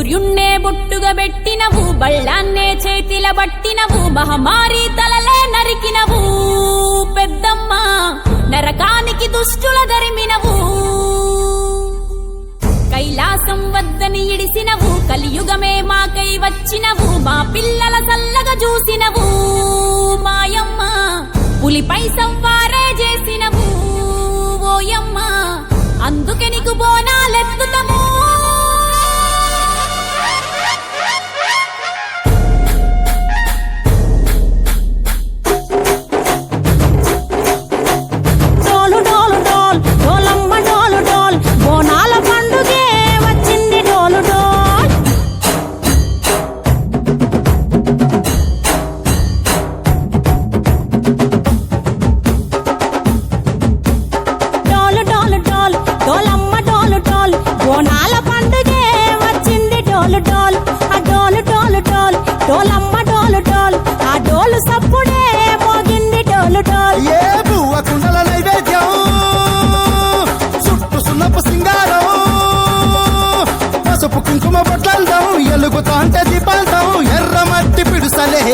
సూర్యున్నే బొట్టుగా పెట్టినవు బళ్ళాన్నే చేతిల బట్టినవు మహమారి తలలే నరికినవు. పెద్దమ్మ నరకానికి దుష్టుల దరిమినవు. కైలాసం వద్దని ఇడిసినవు కలియుగమే మాకై వచ్చినవు మా పిల్లల చల్లగా చూసినవు. మాయమ్మ పులిపై సంవారే చేసినవు. ఓయమ్మ అందుకే నీకు బోనాలెత్తుతము.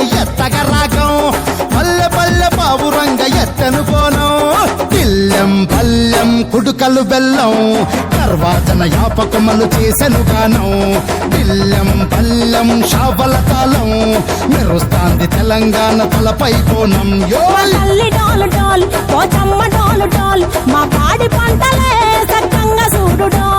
ఎత్తగరాగం. ఎత్తగ రాగం పల్లె పల్లె పావురంగ ఎత్తను కోనం పిల్లం పల్లెం కుడుకలు బెల్లం. తర్వాతన యాపకమలు చేసెను గానం. పిల్లం పల్లెం షావల తాళం. మెరుస్తాంది తెలంగాణ తలపై కోణం. మా యోయ్ తల్లి మా పాడి పంటలే సక్కంగా చూడు డోల్.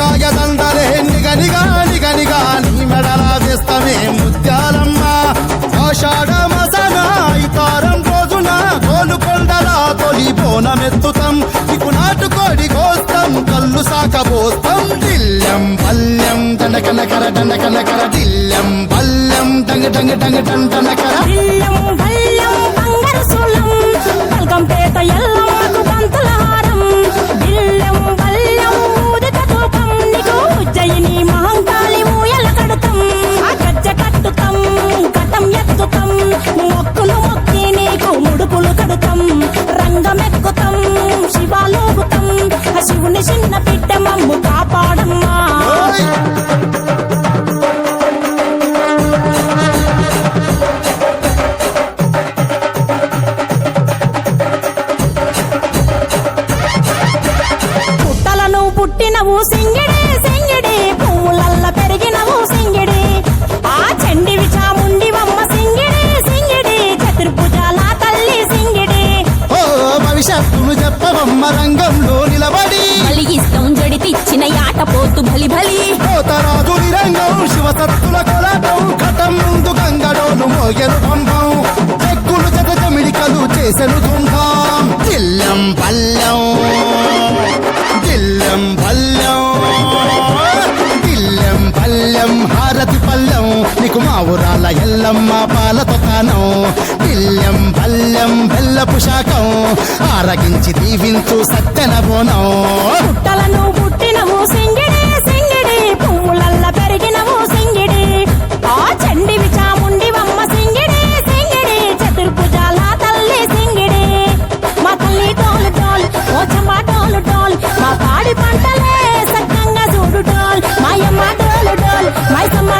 నిమ్మకాయ దండలే నిగనిగా నిగనిగా నీ మెడల వేస్తమే ముత్యాలమ్మ. ఆషాఢ మసన ఇతారం రోజున గోలుకొండల తొలి బోనమెత్తుతాం. ఇకు నాటుకోడి కోస్తాం కళ్ళు సాకబోస్తాం. దిల్లం పల్లెం దండకనకర దండకనకర దిల్లం పల్లెం డంగ డంగ డంగ డండనకర బిల్లం బల్లం బంగారు సూలం. బల్గం పేట ఎల్లమ్మకు పంతుల హారం శివాలోగుతాం ఆ శివుని చిన్న బిడ్డ మమ్ము కాపాడమ్మా. దిల్లం దిల్లం పల్లెం దిల్లం పల్లెం హారతి పల్లం నీకు మా ఊరాల ఎల్లమ్మ పాలతో కానం దిల్లం పల్లెం బెల్లపు శాఖం ఆరగించి దీవించు సత్యన బోనం. పుట్టలను పుట్టినవు సింగిడి సింగిడి పువ్వులల్ల పెరిగినవు సింగిడి. ఆ చండివి ఓచమ్మ మా పాడి పంటలే సక్కంగా చూడు టోల్ మాయమ్మ డోలు డోల్ మైసమ్మ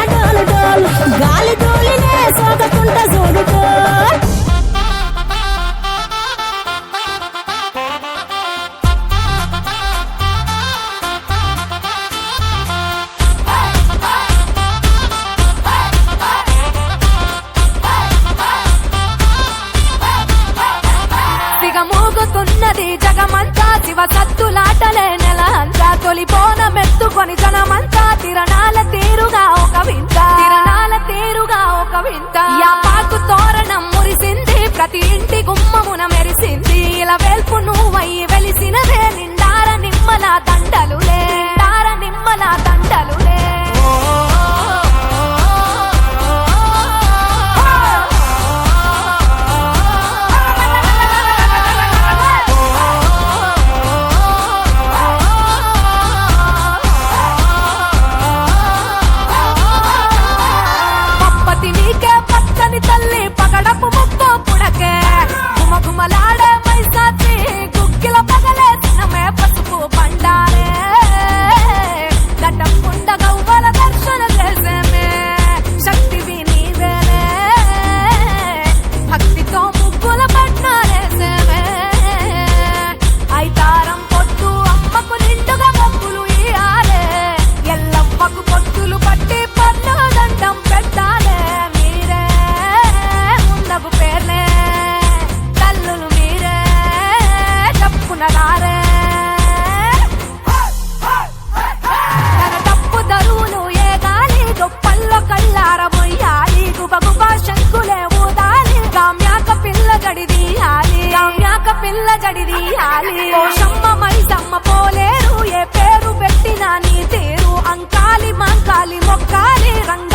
తీయాలి పోషమ్మ మైసమ్మ పోలేరు ఏ పేరు పెట్టినా నీ తీరు అంకాలి మంకాలి మొక్కాలి రంగ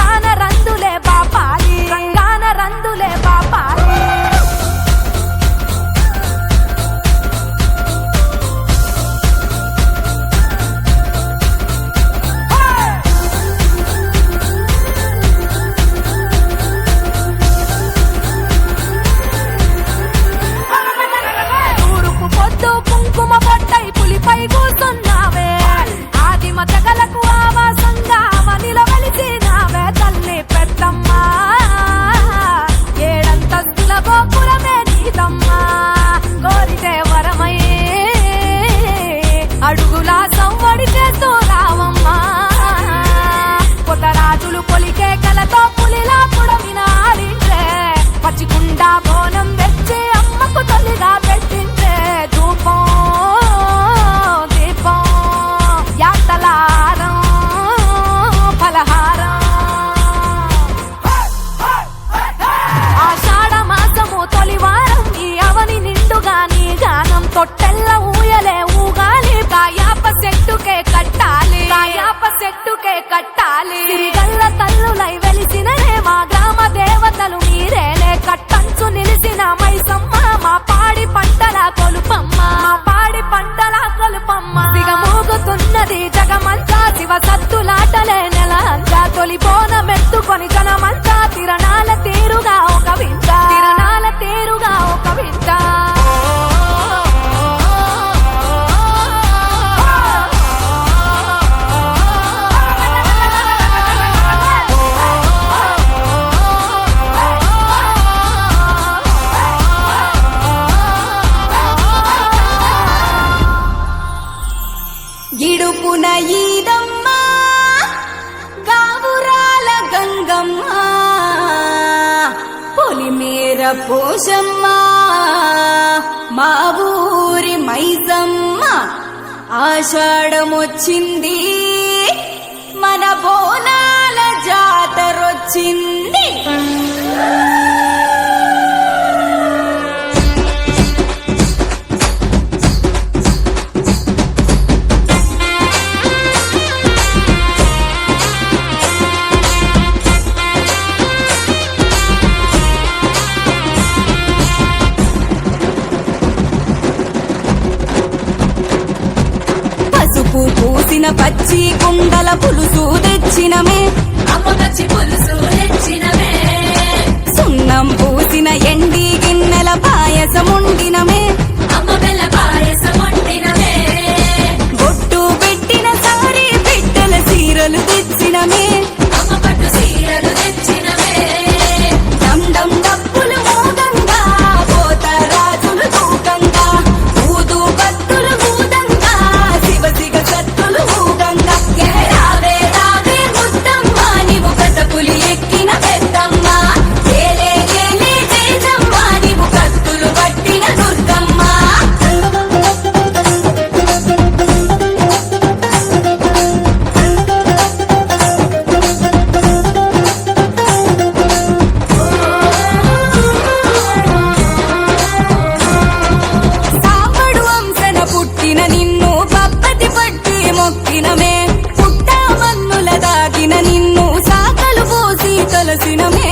పోషమ్మ మా ఊరి మైజమ్మ. ఆషాఢమొచ్చింది మన బోనాల జాతరొచ్చింది. పులుసు తెచ్చినమే. సున్నం పూసిన ఎండి గిన్నెల పాయసం ఉండినమే Khi nào nghe?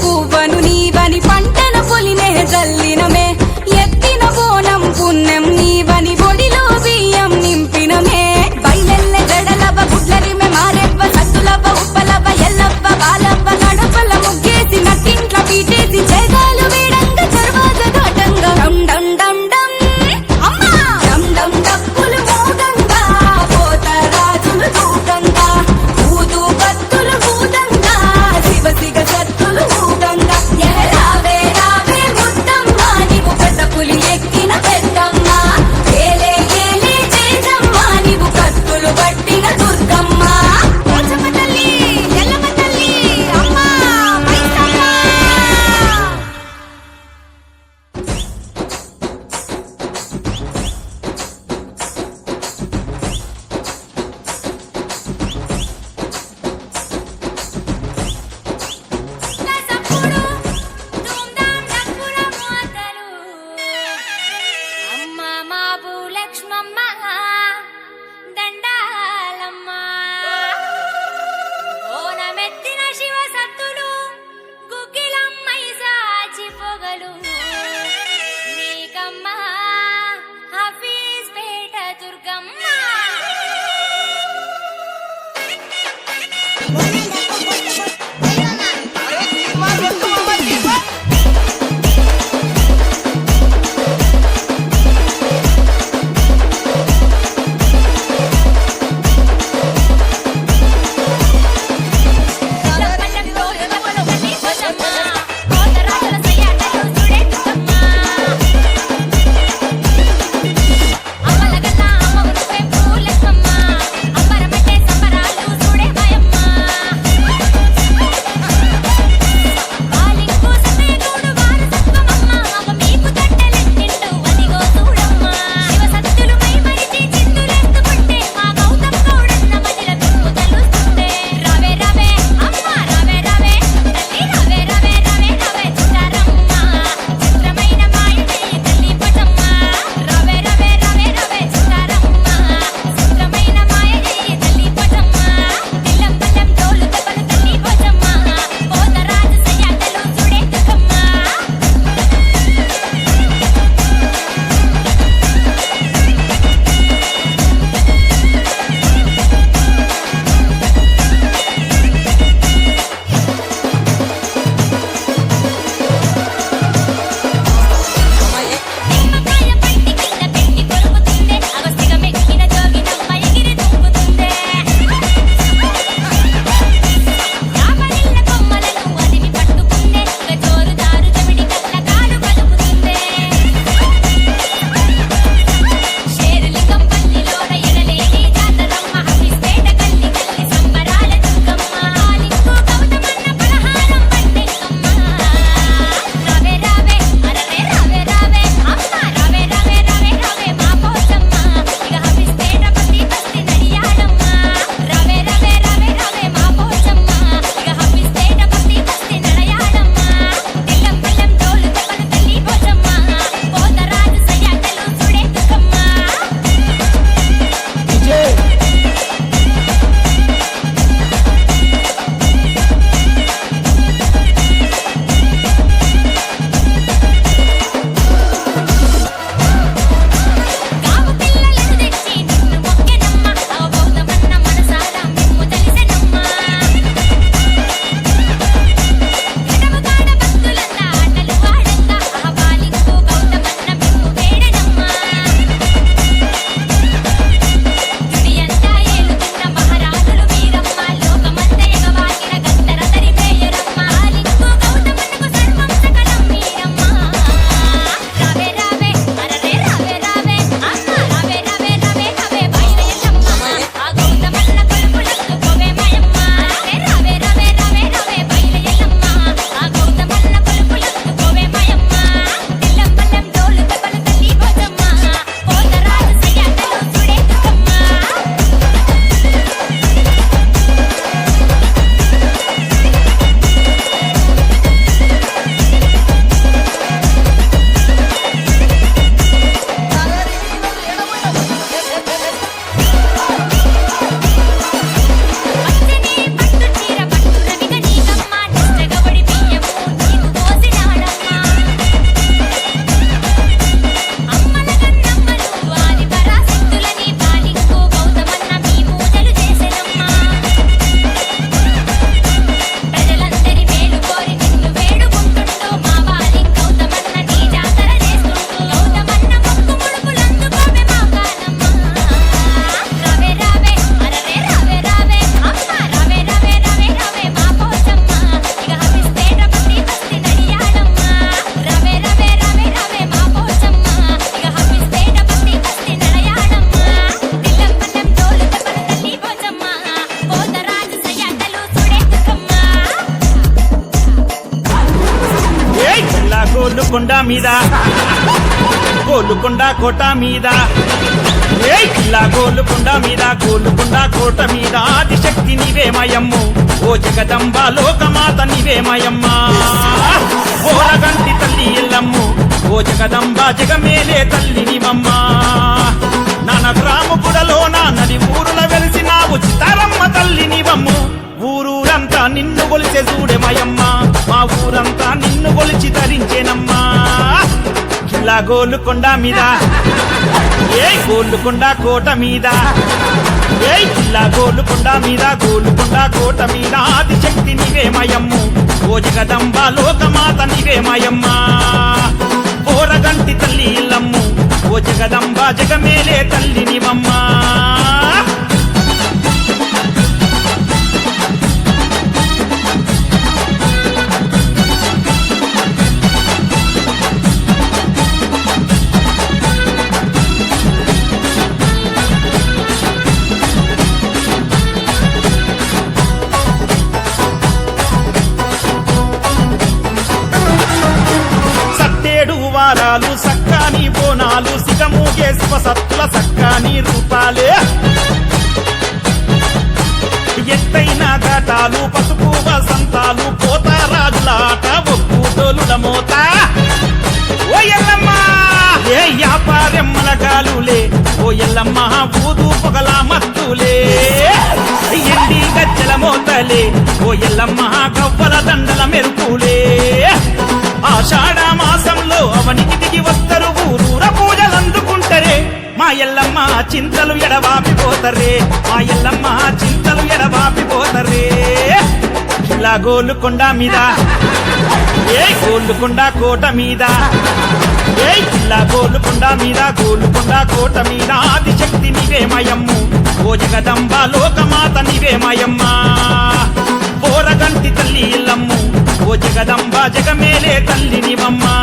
kuvanu మీద. గోలుకొండ కోట మీద. ఇలా గోలుకొండ మీద గోలుకొండ కోట మీద. ఆదిశక్తి నీవేమయమ్ము ఓ జగదంబ లోకమాత నివేమయమ్మా ఓరగంటి తల్లి ఎల్లమ్ము ఓ జగదంబ జగమేలే తల్లి నివమ్మా. నాన్న గ్రాము గుడలోన నది ఊరుల వెలిసినావు చితారమ్మ తల్లి నివమ్ము. ఊరూరంతా నిన్ను కొలిచే చూడేమయమ్మ మా ఊర గోలుకొండ మీద. ఏ గోలుకొండ కోట మీద. ఏ ఇలా గోలుకొండ మీద గోలుకొండ కోట మీద. ఆదిశక్తి నీవేమయమ్ము ఓ జగదంబ లోకమాత నీవేమయమ్మా ఓరగంటి తల్లి ఇల్లమ్ము. ఓ జగదంబ జగమేలే తల్లి వారాలు సక్కాని బోనాలు సిగమూగే శివసత్తుల సక్కాని రూపాలే. ఎత్తైన ఘటాలు పసుపు వసంతాలు పోతారాజుల ఆట ఒక్కు తోలుల మోత. ఓ ఎల్లమ్మ! ఏ వ్యాపారెమ్మల గాలులే ఓ ఎల్లమ్మ ఊదు పొగల మత్తులే. ఎండి గజ్జల మోతలే ఓ ఎల్లమ్మ గవ్వల దండల మెరుపులే. ఆషాఢ వస్తారు ఊరూర పూజలు అందుకుంటారే. మా ఎల్లమ్మ చింతలు ఎడబాపి పోతారే మా ఎల్లమ్మ చింతలు ఎడబాపి పోతారే ఇలా గోలుకొండ మీద. ఏ గోలుకొండ కోట మీద. ఏ ఇలా గోలుకొండ మీద గోలుకొండ కోట మీద. ఆదిశక్తి నీవేమయమ్ము ఓ జగదంబ లోకమాత నీవేమయమ్మా పోరగంటి తల్లి ఇల్లమ్ము. ఓ జగదంబ జగమేలే తల్లి నివమ్మా.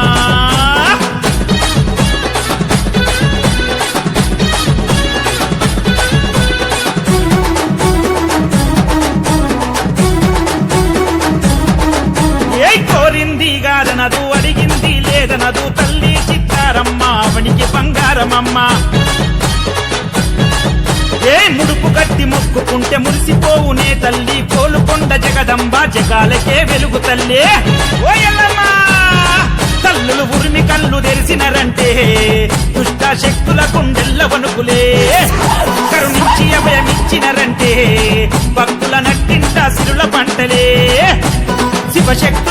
మొక్కుకుంటే మురిసిపోవునే తల్లి. కోలుకొండ జగదంబ జగాలకే వెలుగు తల్లి. ఓ ఎల్లమ్మ! తల్లులు ఉరిమి కళ్ళు తెరిసినరంటే దుష్ట శక్తుల గుండెల్ల వణుకులే. కరుణించి అభయమిచ్చినరంటే భక్తుల నట్టింట సిరుల పంటలే. శివశక్తుల